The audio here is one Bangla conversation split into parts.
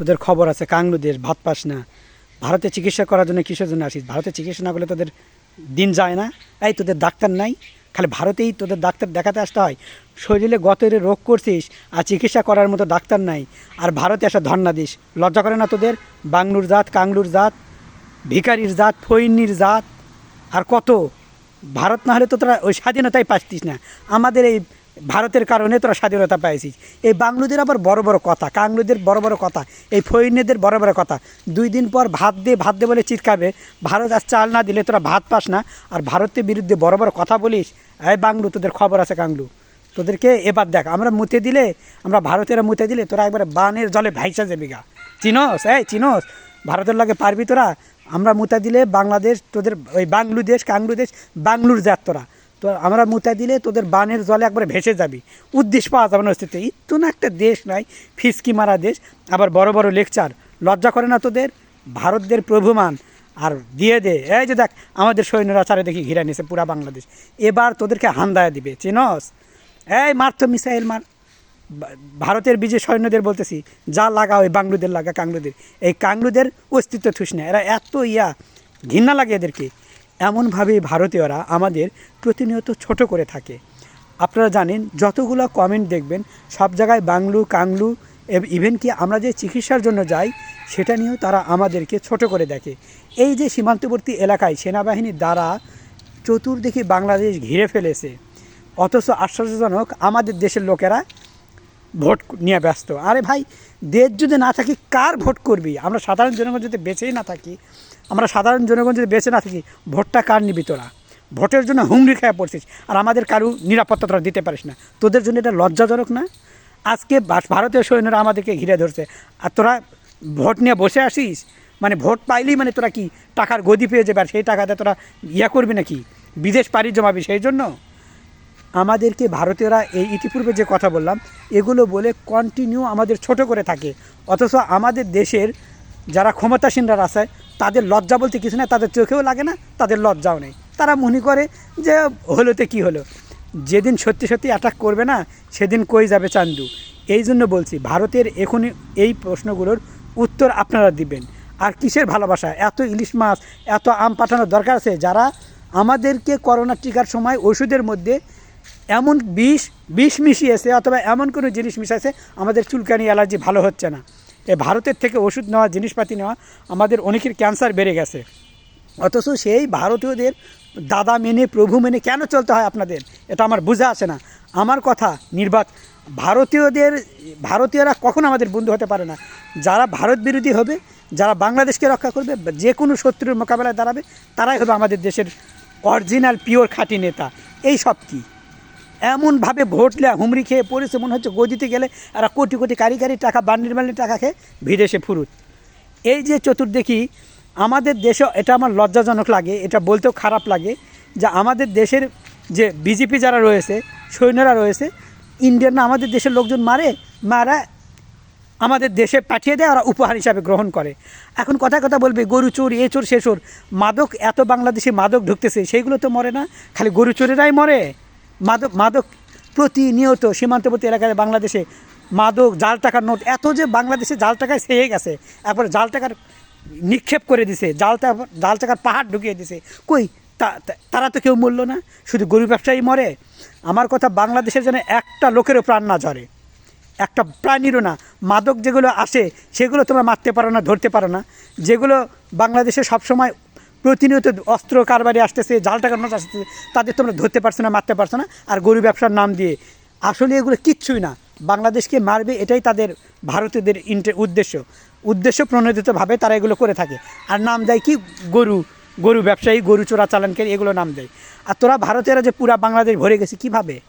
তোদের খবর আছে কাংলু দেশ ভাত পাস না। ভারতে চিকিৎসা করার জন্য কিসের জন্য আসিস? ভারতে চিকিৎসা না করলে তোদের দিন যায় না। এই, তোদের ডাক্তার নাই। খালি ভারতেই তোদের ডাক্তার দেখাতে আসতে হয়। শরীরে গতরে রোগ করছিস আর চিকিৎসা করার মতো ডাক্তার নাই। আর ভারতে আসা ধর্না দিস। লজ্জা করে না তোদের? বাংলুর জাত, কাংলুর জাত ভিকারির জাত ফৈন্নির জাত। আর কত? ভারত না হলে তো তোরা ওই স্বাধীনতাই পাচ্ছিস না। আমাদের এই ভারতের কারণে তোরা স্বাধীনতা পাইছিস এই বাংলুদের আবার বড় বড় কথা, কাংলুদের বড় বড় কথা, এই ফৈন্যদের বড় বড় কথা। দুই দিন পর ভাত দে ভাত দে বলে চিৎকাবে ভারত আর চাল না দিলে তোরা ভাত পাস না। আর ভারতের বিরুদ্ধে বড় বড় কথা বলিস, এই বাংলু, তোদের খবর আছে কাংলু। তোদেরকে এবার দেখ, আমরা মুতে দিলে, আমরা ভারতেরা মুতে দিলে তোরা একবারে বানের জলে ভাইসা যাবি গা। চিনোস, এই চিনোস, ভারতের লাগে পারবি তোরা। আমরা মুতা দিলে বাংলাদেশ, তোদের ওই বাংলু দেশ, কাংলু দেশ, বাংলুর জাত তোরা। তো আমরা মুতা দিলে তোদের বানের জলে একবারে ভেসে যাবি। উদ্দেশ্য পাওয়া যাবে না অস্তিত্ব। ইত্তু না একটা দেশ নাই, ফিসকি মারা দেশ। আবার বড় বড় লেকচার। লজ্জা করে না তোদের? ভারতদের প্রভুমান। আর দিয়ে দে। এই যে দেখ, আমাদের সৈন্যরা চারে দেখি ঘিরে নিয়েছে পুরা বাংলাদেশ। এবার তোদেরকে হান্দায় দিবে। চিনস? এই মার মিসাইল মার। ভারতের বিজে সৈন্যদের বলতেছি, যা লাগা ওই বাংলুদের লাগা কাংলুদের। এই কাংলুদের অস্তিত্ব থুস না। এরা এত ইয়া, ঘৃণা লাগে এদেরকে। এমনভাবে ভারতীয়রা আমাদের প্রতিনিয়ত ছোট করে থাকে। আপনারা জানেন, যতগুলো কমেন্ট দেখবেন, সব জায়গায় বাংলু, কাংলু ইভেন কি আমরা যে চিকিৎসার জন্য যাই, সেটা নিয়েও তারা আমাদেরকে ছোট করে দেখে। এই যে সীমান্তবর্তী এলাকায় সেনাবাহিনীর দ্বারা চতুর্দিকে বাংলাদেশ ঘিরে ফেলেছে, অথচ আশ্চর্যজনক আমাদের দেশের লোকেরা ভোট নিয়ে ব্যস্ত। আরে ভাই, দেশ যদি না থাকি, কার ভোট করবি? আমরা সাধারণ জনগণ যদি বেঁচেই না থাকি আমরা সাধারণ জনগণ যদি বেঁচে না থাকি, ভোটটা কার নিবি তোরা? ভোটের জন্য হুমড়ি খেয়ে পড়ছিস, আর আমাদের কারু নিরাপত্তা তোরা দিতে পারিস না। তোদের জন্য এটা লজ্জাজনক না? আজকে ভারতীয় সৈন্যরা আমাদেরকে ঘিরে ধরছে, আর তোরা ভোট নিয়ে বসে আসিস? মানে ভোট পাইলেই মানে তোরা কি টাকার গদি পেয়ে যাবে, আর সেই টাকাতে তোরা ইয়া করবি নাকি? বিদেশ পাড়ি জমাবি সেই জন্য? আমাদেরকে ভারতীয়রা এই ইতিপূর্বে যে কথা বললাম, এগুলো বলে কন্টিনিউ আমাদের ছোট করে থাকে। অথচ আমাদের দেশের যারা ক্ষমতাসীনরা আছে, তাদের লজ্জা বলতে কিছু না তাদের চোখেও লাগে না, তাদের লজ্জাও নেই। তারা মনে করে যে হলোতে কি হলো? যেদিন সত্যি সত্যি অ্যাটাক করবে না, সেদিন কই যাবে চান্দু? এই জন্য বলছি, ভারতের এখনই এই প্রশ্নগুলোর উত্তর আপনারা দিবেন। আর কিসের ভালোবাসা? এত ইলিশ মাছ, এত আম পাঠানোর দরকার আছে? যারা আমাদেরকে করোনা টিকার সময় ওষুধের মধ্যে এমন বিষ বিষ মিশিয়েছে, অথবা এমন কোনো জিনিস মিশাইছে, আমাদের চুলকানি অ্যালার্জি ভালো হচ্ছে না। ভারতের থেকে ওষুধ নেওয়া, জিনিসপাতি নেওয়া আমাদের অনেকের ক্যান্সার বেড়ে গেছে। অথচ সেই ভারতীয়দের দাদা মেনে, প্রভু মেনে কেন চলতে হয় আপনাদের? এটা আমার বোঝা আসে না। আমার কথা নির্বাচ ভারতীয়দের, ভারতীয়রা কখন আমাদের বন্ধু হতে পারে না। যারা ভারত বিরোধী হবে, যারা বাংলাদেশকে রক্ষা করবে, যে কোনো শত্রুর মোকাবেলায় দাঁড়াবে, তারাই হবে আমাদের দেশের অরিজিনাল পিওর খাঁটি নেতা। এই সব কী? এমনভাবে ভোট হুমড়ি খেয়ে পড়েছে, মনে হচ্ছে গদিতে গেলে এরা কোটি কোটি কারি কারি টাকা, বান্ডিল বান্ডিল টাকা খেয়ে বিদেশে ফুরুত। এই যে চতুর্দিকে আমাদের দেশে এটা আমার লজ্জাজনক লাগে, এটা বলতেও খারাপ লাগে যে আমাদের দেশের যে বিজেপি যারা রয়েছে, সৈন্যরা রয়েছে, ইন্ডিয়ান না আমাদের দেশের লোকজন মারে, মারা আমাদের দেশে পাঠিয়ে দেয়, ওরা উপহার হিসাবে গ্রহণ করে। এখন কথা কথা বলবে, গরু চোর, এ চোর, সে চোর, মাদক, এত বাংলাদেশে মাদক ঢুকতেছে, সেইগুলো তো মরে না, খালি গরু চোরেরাই মরে। মাদক মাদক প্রতিনিয়ত সীমান্তবর্তী এলাকায় বাংলাদেশে মাদক, জাল টাকার নোট, এত যে বাংলাদেশে জাল টাকায় সেয়ে গেছে, একবার জাল টাকার নিক্ষেপ করে দিছে, জাল জাল টাকার পাহাড় ঢুকিয়ে দিছে, কই তারা তো কেউ মরল না, শুধু গরু ব্যবসায়ী মরে? আমার কথা বাংলাদেশের যেন একটা লোকেরও প্রাণ না ঝরে, একটা প্রাণীরও না, মাদক যেগুলো আসে, সেগুলো তোমরা মারতে পারো না, ধরতে পারো না, যেগুলো বাংলাদেশে সবসময় প্রতিনিয়ত অস্ত্র কারবারি আসতেছে, জাল টাকার নোট আসতেছে, তাদের তোমরা ধরতে পারছ না, মারতে পারছ না। আর গরু ব্যবসার নাম দিয়ে। আসলে এগুলো কিচ্ছুই না। বাংলাদেশকে মারবে এটাই তাদের, ভারতীয়দের উদ্দেশ্য। উদ্দেশ্য প্রণোদিতভাবে তারা এগুলো করে থাকে। আর নাম দেয় কি? গরু। গরু ব্যবসায়ী, গরু চোরা চালানকারী এগুলো নাম দেয়। আর তোরা ভারতীয়রা যে পুরা বাংলাদেশ ভরে গেছে, কীভাবে?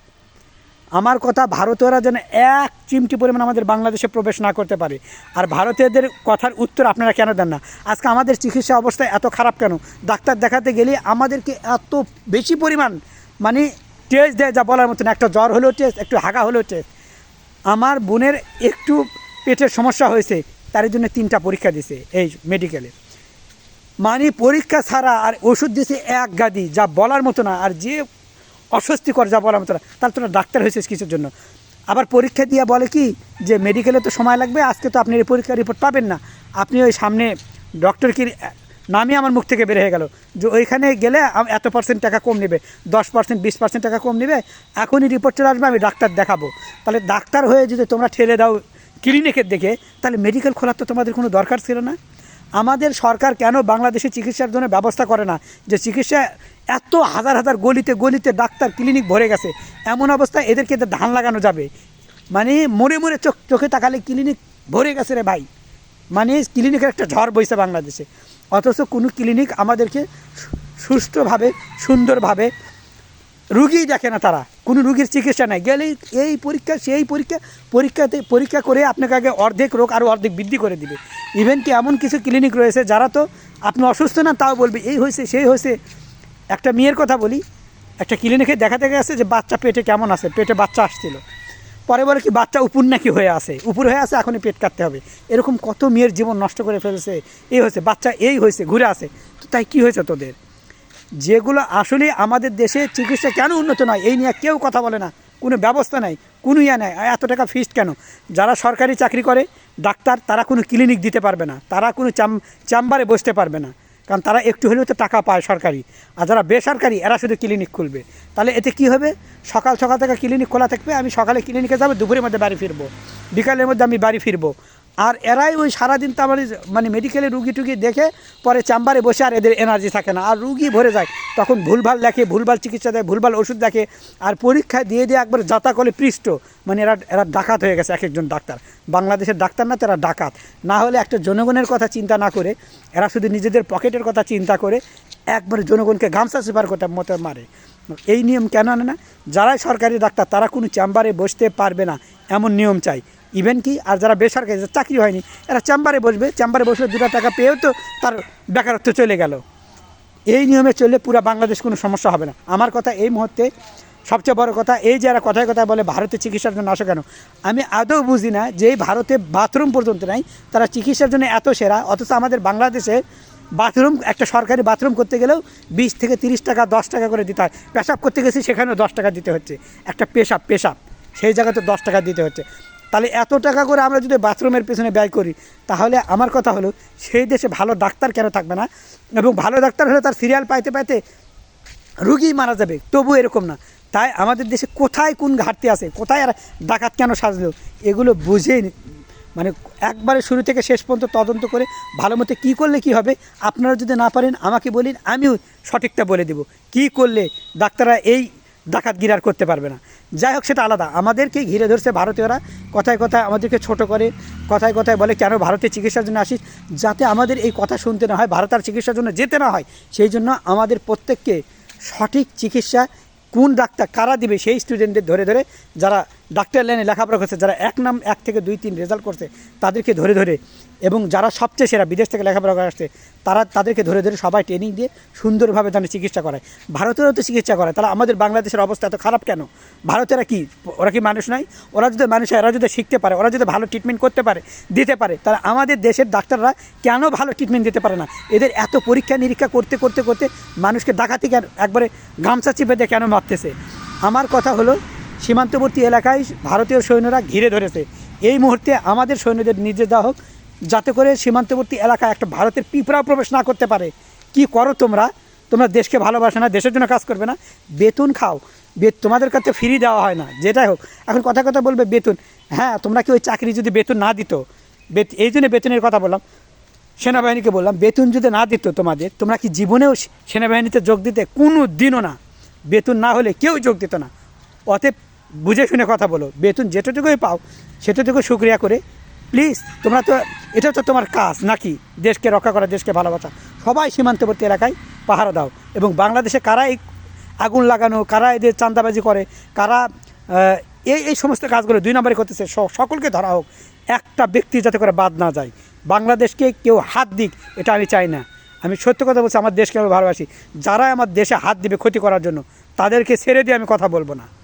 আমার কথা ভারতীয়রা যেন এক চিমটি পরিমাণ আমাদের বাংলাদেশে প্রবেশ না করতে পারে। আর ভারতীয়দের কথার উত্তর আপনারা কেন দেন না? আজকে আমাদের চিকিৎসা অবস্থা এত খারাপ কেন? ডাক্তার দেখাতে গেলে আমাদেরকে এত বেশি পরিমাণ মানে টেস্ট দেয় যা বলার মতন, একটা জ্বর হলেও টেস্ট একটু হাগা হলেও টেস্ট আমার বোনের একটু পেটের সমস্যা হয়েছে, তার জন্য তিনটা পরীক্ষা দিছে এই মেডিকেলে মানে পরীক্ষা ছাড়া আর ওষুধ দিছে এক গাদি, যা বলার মতো না। আর যে অস্বস্তিকর যা বলার মতো তাহলে তার তোরা ডাক্তার হয়েছিস কিছুর জন্য? আবার পরীক্ষা দিয়ে বলে কি যে মেডিকেলে তো সময় লাগবে, আজকে তো আপনি এই পরীক্ষার রিপোর্ট পাবেন না। আপনি ওই সামনে ডক্টর কি, নামই আমার মুখ থেকে বের হয়ে গেল যে ওইখানে গেলে এত পার্সেন্ট টাকা কম নেবে, দশ পার্সেন্ট বিশ পার্সেন্ট টাকা কম নেবে, এখনই রিপোর্ট চলে আসবে, আমি ডাক্তার দেখাবো। তাহলে ডাক্তার হয়ে যদি তোমরা ঠেলে দাও ক্লিনিকের দেখে তাহলে মেডিকেল খোলার তো তোমাদের কোনো দরকার ছিল না। আমাদের সরকার কেন বাংলাদেশে চিকিৎসার জন্য ব্যবস্থা করে না? যে চিকিৎসা এত হাজার হাজার গলিতে গলিতে ডাক্তার ক্লিনিক ভরে গেছে। এমন অবস্থায় এদেরকে ধান লাগানো যাবে। মানে মরে মরে চোখ, চোখে তাকালে ক্লিনিক ভরে গেছে রে ভাই। মানে ক্লিনিকের একটা ঝড় বইছে বাংলাদেশে। অথচ কোনো ক্লিনিক আমাদেরকে সু- সুষ্ঠুভাবে সুন্দরভাবে রুগীই দেখে না তারা। কোনো রুগীর চিকিৎসা নাই। গেলেই এই পরীক্ষা, সেই পরীক্ষা, পরীক্ষাতে, পরীক্ষা করে আপনাকে আগে অর্ধেক রোগ আরও অর্ধেক বৃদ্ধি করে দিবে। ইভেন কি এমন কিছু ক্লিনিক রয়েছে যারা তো আপনি অসুস্থ না তাও বলবে, এই হয়েছে, সেই হয়েছে। একটা মেয়ের কথা বলি, একটা ক্লিনিকে দেখাতে গেছে যে বাচ্চা পেটে কেমন আছে, পেটে বাচ্চা আসছিল। পরে বলে কি, বাচ্চা উপর নাকি হয়ে আছে? উপর হয়ে আছে, এখনই পেট কাটতে হবে। এরকম কত মেয়ের জীবন নষ্ট করে ফেলেছে, এই হয়েছে, বাচ্চা এই হয়েছে, ঘুরে আছে। তো তাই কি হয়েছে তোদের? যেগুলো আসলে আমাদের দেশে চিকিৎসা কেন উন্নত নয়, এই নিয়ে কেউ কথা বলে না, কোনো ব্যবস্থা নাই, কোনো ইয়া আর এত টাকা ফিস কেন? যারা সরকারি চাকরি করে, ডাক্তার, তারা কোনো ক্লিনিক দিতে পারবে না, তারা কোনো চাম চেম্বারে বসতে পারবে না। কারণ তারা একটু হলেও তো টাকা পায় সরকারি। আর যারা বেসরকারি, এরা শুধু ক্লিনিক খুলবে। তাহলে এতে কি হবে? সকাল সকাল থেকে ক্লিনিক খোলা থাকবে, আমি সকালে ক্লিনিকে যাব, দুপুরের মধ্যে বাড়ি ফিরবো। বিকালের মধ্যে আমি বাড়ি ফিরবো। আর এরাই ওই সারাদিন তো আমার মানে মেডিকেলে রুগী টুগি দেখে পরে চেম্বারে বসে আর এদের এনার্জি থাকে না। আর রুগী ভরে যায়। তখন ভুলভাল লেখে ভুলভাল চিকিৎসা দেয়, ভুলভাল ওষুধ দেখে আর পরীক্ষা দিয়ে দিয়ে একবার যাতা করে পৃষ্ঠ। মানে এরা এরা ডাকাত হয়ে গেছে এক একজন ডাক্তার। বাংলাদেশের ডাক্তার না তারা ডাকাত। না হলে একটা জনগণের কথা চিন্তা না করে, এরা শুধু নিজেদের পকেটের কথা চিন্তা করে একবারে জনগণকে গামছা সেপার করতে মতো মারে। এই নিয়ম কেন আনে না? যারাই সরকারি ডাক্তার, তারা কোনো চেম্বারে বসতে পারবে না, এমন নিয়ম চাই। ইভেন কি, আর যারা বেসরকারি চাকরি হয়নি, এরা চেম্বারে বসবে, চেম্বারে বসলে দুটো টাকা পেয়েও তো তার বেকারত্ব চলে গেল। এই নিয়মে চললে পুরো বাংলাদেশ কোনো সমস্যা হবে না। আমার কথা এই মুহূর্তে সবচেয়ে বড় কথা, এই যারা কথায় কথায় বলে ভারতে চিকিৎসার জন্য আসো কেন? আমি আদৌ বুঝি না যে ভারতে বাথরুম পর্যন্ত নাই, তারা চিকিৎসার জন্য এত সেরা, অথচ আমাদের বাংলাদেশে বাথরুম, একটা সরকারি বাথরুম করতে গেলেও বিশ থেকে তিরিশ টাকা, দশ টাকা করে দিতে হয়। পেশাব করতে গেছি, সেখানেও দশ টাকা দিতে হচ্ছে। একটা পেশাব পেশাব, সেই জায়গাতে দশ টাকা দিতে হচ্ছে। তাহলে এত টাকা করে আমরা যদি বাথরুমের পেছনে ব্যয় করি, তাহলে আমার কথা হলো সেই দেশে ভালো ডাক্তার কেন থাকবে না? এবং ভালো ডাক্তার হলে তার সিরিয়াল পাইতে পাইতে রুগী মারা যাবে তবু এরকম না। তাই আমাদের দেশে কোথায় কোন ঘাটতি আছে, কোথায় আর ডাকাত কেন সাজলো, এগুলো বুঝে নি- মানে একবারে শুরু থেকে শেষ পর্যন্ত তদন্ত করে ভালো মতো কী করলে কি হবে, আপনারা যদি না পারেন আমাকে বলিন, আমিও সঠিকটা বলে দেব। কি করলে ডাক্তাররা এই ডাকাত গিরার করতে পারবে না। যাই হোক, সেটা আলাদা। আমাদেরকে ঘিরে ধরছে ভারতীয়রা। কথায় কথায় আমাদেরকে ছোট করে, কথায় কথায় বলে, কেন ভারতে চিকিৎসার জন্য আসিস? যাতে আমাদের এই কথা শুনতে না হয়, ভারত আর চিকিৎসার জন্য যেতে না হয়। সেই জন্য আমাদের প্রত্যেককে সঠিক চিকিৎসা কোন ডাক্তার কারা দিবে সেই স্টুডেন্টদের ধরে ধরে যারা ডাক্তার লাইনে লেখাপড়া করছে যারা এক নাম এক থেকে দুই তিন রেজাল্ট করছে তাদেরকে ধরে ধরে এবং যারা সবচেয়ে সেরা বিদেশ থেকে লেখাপড়া করে আসছে তারা তাদেরকে ধরে ধরে সবাই ট্রেনিং দিয়ে সুন্দরভাবে তাদের চিকিৎসা করায়। ভারতেরও তো চিকিৎসা করায় তাহলে আমাদের বাংলাদেশের অবস্থা এত খারাপ কেন? ভারতেরা কি ওরা কি মানুষ নয়? ওরা যদি মানুষ হয়, এরা যদি শিখতে পারে ওরা যদি ভালো ট্রিটমেন্ট করতে পারে দিতে পারে তাহলে আমাদের দেশের ডাক্তাররা কেন ভালো ট্রিটমেন্ট দিতে পারে না? এদের এত পরীক্ষা নিরীক্ষা করতে করতে করতে মানুষকে ডাকাতি একবারে গামছা চিপে দিয়ে কেন মারতেছে? আমার কথা হলো সীমান্তবর্তী এলাকায় ভারতীয় সৈন্যরা ঘিরে ধরেছে। এই মুহূর্তে আমাদের সৈন্যদের নির্দেশ দেওয়া হোক, যাতে করে সীমান্তবর্তী এলাকায় একটা ভারতের পিঁপড়া প্রবেশ না করতে পারে। কি করো তোমরা? তোমরা দেশকে ভালোবাসে না, দেশের জন্য কাজ করবে না। বেতন খাও। বে তোমাদের কাছে ফ্রি দেওয়া হয় না, যেটাই হোক। এখন কথা কথা বলবে বেতন। হ্যাঁ তোমরা কি ওই চাকরি যদি বেতন না দিত? বেত এই জন্য বেতনের কথা বললাম। সেনাবাহিনীকে বললাম, বেতন যদি না দিত তোমাদের, তোমরা কি জীবনেও সেনাবাহিনীতে যোগ দিতে কোনো দিনও না? বেতন না হলে কেউ যোগ দিত না। অতএব বুঝে শুনে কথা বলো। বেতন যেটুকুই পাও, সেটুকু শুক্রিয়া করে। প্লিজ তোমরা তো, এটা তো তোমার কাজ নাকি? দেশকে রক্ষা করা, দেশকে ভালোবাসা। সবাই সীমান্তবর্তী এলাকায় পাহারা দাও। এবং বাংলাদেশে কারা এই আগুন লাগানো, কারা এদের চাঁদাবাজি করে, কারা এই এই সমস্ত কাজগুলো দুই নম্বরে করতেছে সকলকে ধরা হোক। একটা ব্যক্তি যাতে করে বাদ না যায়। বাংলাদেশকে কেউ হাত দিক, এটা আমি চাই না। আমি সত্য কথা বলছি, আমার দেশকে আমি ভালোবাসি। যারা আমার দেশে হাত দিবে ক্ষতি করার জন্য, তাদেরকে ছেড়ে দিয়ে আমি কথা বলব না।